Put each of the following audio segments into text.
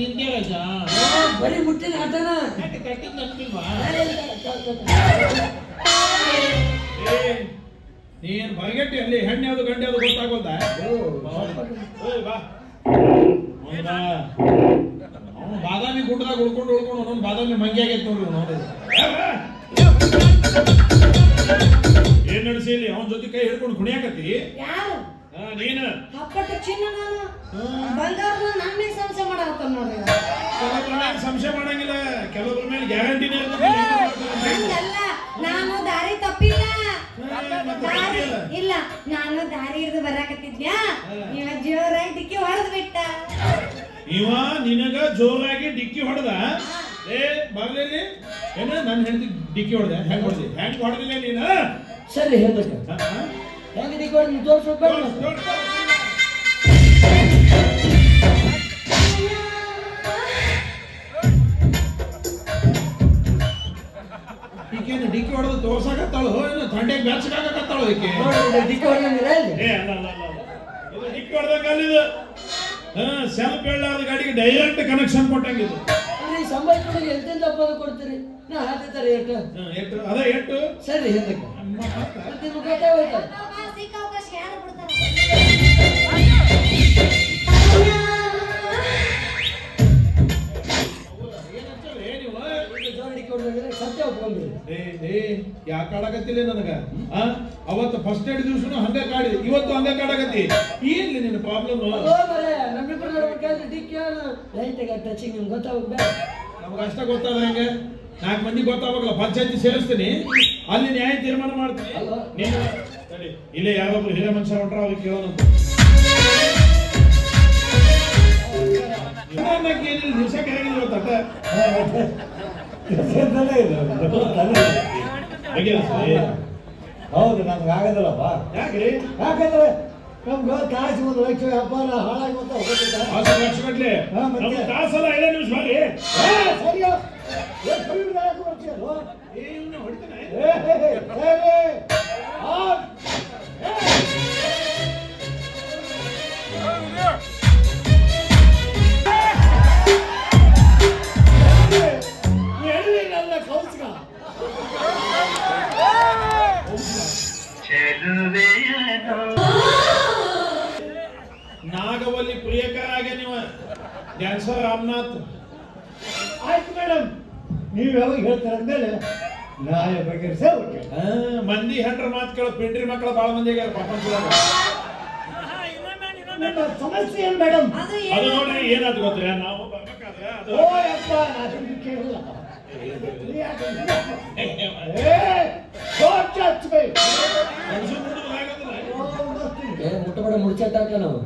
ನಿಂದೆ ರಜ ಬರೀ ಮುಟ್ಟಿನ ಆಟನ. ಕಟ್ಟಿಂಗ್ ಅನ್ಕಿಲ್ವಾ ಏ, ನೀನ್ ಹೊರಗೆಟ್ಟಿ ಅಲ್ಲಿ ಹೆಣ್ಣು ಯಾವ್ದು ಗಂಡು ಯಾವ್ದು ಗೊತ್ತಾಗೋದ ಅವ್ನು ಬಾದಾಮಿ ಗುಡ್ಡದಾಗ ಉಳ್ಕೊಂಡು ಉಳ್ಕೊಂಡು ಒಂದೊಂದು ಬಾದಾಮಿ ಮಂಗಿ ಆಗೈತೆ ನೋಡ್ರಿ ನೋಡಿ ಏನ್ ನಡೆಸಿ ಇಲ್ಲಿ? ಅವನ ಜೊತೆ ಕೈ ಹಿಡ್ಕೊಂಡು ಕುಣಿಯಾಕತ್ತಿ? ಹಪ್ಪಟ್ಟು ಚಿನ್ನ ನಾನು. ಬಂಗಾರದ ನನ್ನ ಸಂಶಯ ಮಾಡತ್ತ ನೋಡ್ರಿ ಕೆಲವೊಬ್ರ ಮೇಲೆ ಸಂಶಯ ಮಾಡಂಗಿಲ್ಲ. ಕೆಲವೊಬ್ಬರ ಮೇಲೆ ಗ್ಯಾರಂಟಿನೇ ಹಂಗಲ್ಲ. ನಾನು ದಾರಿ ತಪ್ಪಿಲ್ಲ. ದಾರಿ ಇಲ್ಲ. ನಾನು ದಾರಿ ಹಿಡಿದು ಬರಾಕತ್ತಿದ್ಯಾ? ಇವ ಜೋರಾಗಿ ಡಿಕ್ಕಿ ಹೊಡೆದು ಬಿಟ್ಟ. ಇವ ನಿನಗ ಜೋರಾಗಿ ಡಿಕ್ಕಿ ಹೊಡೆದ? ಏ ಬರ್ಲಿ ಏನ ನನ್ನ ಹೆಂಡತಿ ಡಿಕ್ಕಿ ಹೊಡೆದ? ಹೆಂಗ್ ಹೊಡೆದಿ? ಹೆಂಗ್ ಹೊಡೆದಿಲ್ಲ ನೀನು? ಸರಿ ಹೇಳ್ಬೇಕು. ಹೆಂಗ್ ಡಿಕ್ಕಿ ನಿಕ್ಕೊಂಡು ತೋರ್ಸ್ಬೇಕು ಈಕೇನು ಡಿಕ್ಕಿ ಹೊಡೆದು ತೋರ್ಸಾಕತ್ತಾಳು ಏನು ತಂಡೆಗೆ ಬೆಚ್ಚಗಾಕತ್ತಾಳು ಈಕೆ. ಡಿಕ್ಕಿ ಹೊಡೆದಂಗಿಲ್ಲ ಹೊಡೆಯಂಗಿಲ್ಲ ಏ ಅಲ್ಲ ಅಲ್ಲ ಅಲ್ಲ ಅಲ್ಲ. ಇದು ಡಿಕ್ಕಿ ಹೊಡೆದಂಗಲ್ಲಿದು ಹಾ ಸೆಲ್ಫ್ ಗಾಡಿಗೆ ಡೈರೆಕ್ಟ್ ಕನೆಕ್ಷನ್ ಕೊಟ್ಟಂಗಿದು. ಈ ಎಂತೆಂತ ಕೊಡ್ತೀರಿ? ನಾ ಹಾ, ಅದ ಸರಿ? ಮತ್ತೆ ನಿಮ್ಗೆ ಗೊತ್ತಾಗೋಯ್ತಾ? ಸತ್ಯ ಏ ಏ ಯಾಕೆ ಕಾಡಾಕತ್ತಿಲ್ಲ ನನಗ? ಆ? ಅವತ್ತು ಫಸ್ಟ್ ಏಡ್ ದಿವ್ಸನು ಹಂಗ ಕಾಡಿ ಇವತ್ತು ಹಂಗ ಕಾಡಾಕತ್ತಿ ಏನ್ಲಿ ನಿನ್ನ ಪ್ರಾಬ್ಲಮ್ ನಮ್ಮಿಬ್ಬರು ನೋಡ್ಬೇಕಾದ್ರೆ ಡಿಕ್ಕಿ ಲೈಟಾಗಿ ಟಚಿಂಗ್ ನಿಮ್ಗೆ ಗೊತ್ತಾಗ್ಬೇಕು? ನಮ್ಗೆ ಅಷ್ಟ ಗೊತ್ತಾದ ಹೆಂಗೆ? ನಾಲ್ಕು ಮಂದಿ ಗೊತ್ತಾಗಲ್ಲ ಪಂಚಾಯತಿ ಸೇರಿಸ್ತೀನಿ. ಅಲ್ಲಿ ನ್ಯಾಯ ತೀರ್ಮಾನ ಮಾಡ್ತೀನಿ? ನೀನು ಇಲ್ಲೇ ಯಾರೊಬ್ರು ಹಿರಿಯ ಮನುಷ್ಯ ಹೊಂಟ್ರ ಅವ್ರಿಗೆ ಕೇಳೋಣ ಏನಿಲ್ಲ ದಿವಸ ತಟ್ಟ ಬಗೆಹರಿಸ್ರಿ. ಹೌದು ನಮ್ಗೆ ಆಗದಲ್ಲಪ್ಪ ಯಾಕ್ರಿ ಯಾಕಂದ್ರೆ ನಮ್ಗೆ ಕಾಸು ಒಂದು ಲಕ್ಷ ವ್ಯಾಪಾರ ಹಾಳಾಗಿ ಅಂತ ಹೋಗ್ತದೆ ಆಸೆ ಲಕ್ಷ ಗಟ್ಲೆ ಹಾ, ಮತ್ತೆ? ನಮ್ಗೆ ತಾಸಲ್ಲ ಐದೇ ನಿಮಿಷ ಮಾಡಿ ಸರಿಯೋ? ಏ ಇವ್ನ ಹೊಡಿತಾನೆ ಏ. ಆ, ನಾಗವಲ್ಲಿ ಪ್ರಿಯಕರ ನೀವ ನೀವು ಡ್ಯಾನ್ಸರ್ ರಾಮನಾಥ್ ಆಯ್ತು ಮೇಡಮ್ ನೀವು ಯಾವಾಗ ಹೇಳ್ತಾರೆ ಅಂದ್ಮೇಲೆ ನಾಳೆ ಬಗೆಹರಿಸೇ ಮಂದಿ ಹೆಂಡ್ರ ಮಾತು ಕೇಳೋ ಪಿಂಡ್ರಿ ಮಕ್ಕಳು ಬಹಳ ಮಂದಿ ಆಗ್ಯಾರ ಪ್ರಪಂಚದಾಗ ಸಮಸ್ಯೆ ಏನು ಮೇಡಮ್ ಅದು ನೋಡ್ರಿ ಏನಾದ್ರು ಗೊತ್ತಿಲ್ಲ ನಾವು ಬರ್ಬೇಕಾದ್ರೆ ಅದು ಓ ಅಪ್ಪ ನಾನು ಕೇಳಿಲ್ಲ ನಾವು?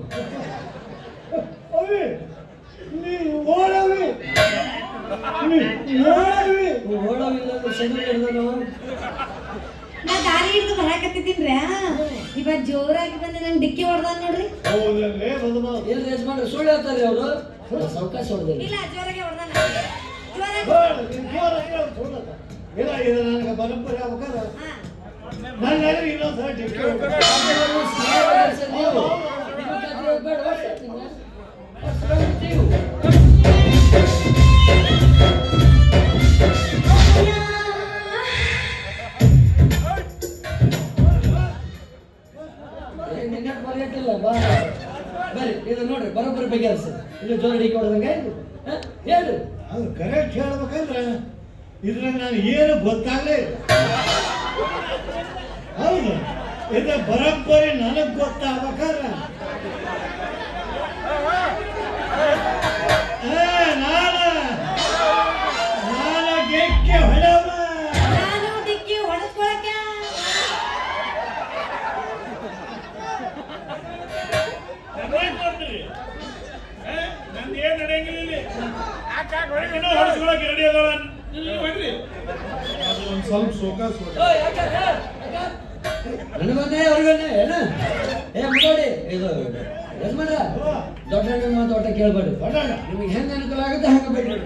ಅವಿ, ನೀ ಓಡವಿ. ನೀ ಓಡವಿ ನೀವು ಓಡೋವಿಲ್ಲ ಅಂದ್ರೆ ಶನಿ ಹಿಡ್ದ ನಾವು? ನಾ ದಾರಿ ಹಿಡಿದು ಬರಾಕತ್ತಿದ್ದೀನ್ರಿ ಇವಾಗ ಜೋರಾಗಿ ಬಂದೆ ನಂಗೆ ಡಿಕ್ಕಿ ಹೊಡೆದ ನೋಡ್ರಿ. ಹೌದಲ್ಲೇ ಬದಮ ಎಲ್ಲಿ ಯಜಮಾನ್ರು ಸುಳ್ಳು ಹೇಳ್ತಾರೆ ಅವರು. ಸಾವಕಾಶ ಹೊಡೆದಿಲ್ಲ. ಇಲ್ಲ ಜೋರಾಗಿ ಹೊಡೆದ ಇಲ್ಲ ಇದು ನನಗೆ ಬರಂಪರಿ ಆಗ್ಬೇಕಾದ್ರೆ? ನನ್ನ ಇನ್ನೊಂದು ಸಲ ಡಿಕ್ಕಿ ಹೊಡ್ದು. ಇದು ಬರೋಬ್ಬರಿ ಬಗೆಹರಿಸಿ ಇಲ್ಲಿ ಜೋರ ಡಿಕ್ಕಿ ಹೊಡೆದಂಗೆ? ಹೇಳ್ರಿ ಅದು ಕರೆಕ್ಟ್ ಹೇಳ್ಬೇಕಂದ್ರೆ ಇದ್ರಾಗ ನಾನು ಏನು ಗೊತ್ತಾಗಲೇ ಹೌದು ಇದು ಬರೋಬ್ಬರಿ ನನಗೆ ಗೊತ್ತಾಗ್ಬೇಕಾದ್ರೆ ಸ್ವಲ್ಪ ಸೋಕಾಸ್. ನನಗೊಂದೇ ಅವ್ರಿಗೊಂದೇ ಏನು? ಏ ಮುನ್ನೋಡಿ ಇದು ಯಜಮಾನ್ರ ದೊಡ್ಡ ಮಾತು ಒಟ್ಟ ಕೇಳ್ಬೇಡಿ ನಿಮಗೆ ಹೆಂಗೆ ಅನುಕೂಲ ಆಗುತ್ತೆ ಹಂಗೆ ಬಿಡ್ರಿ.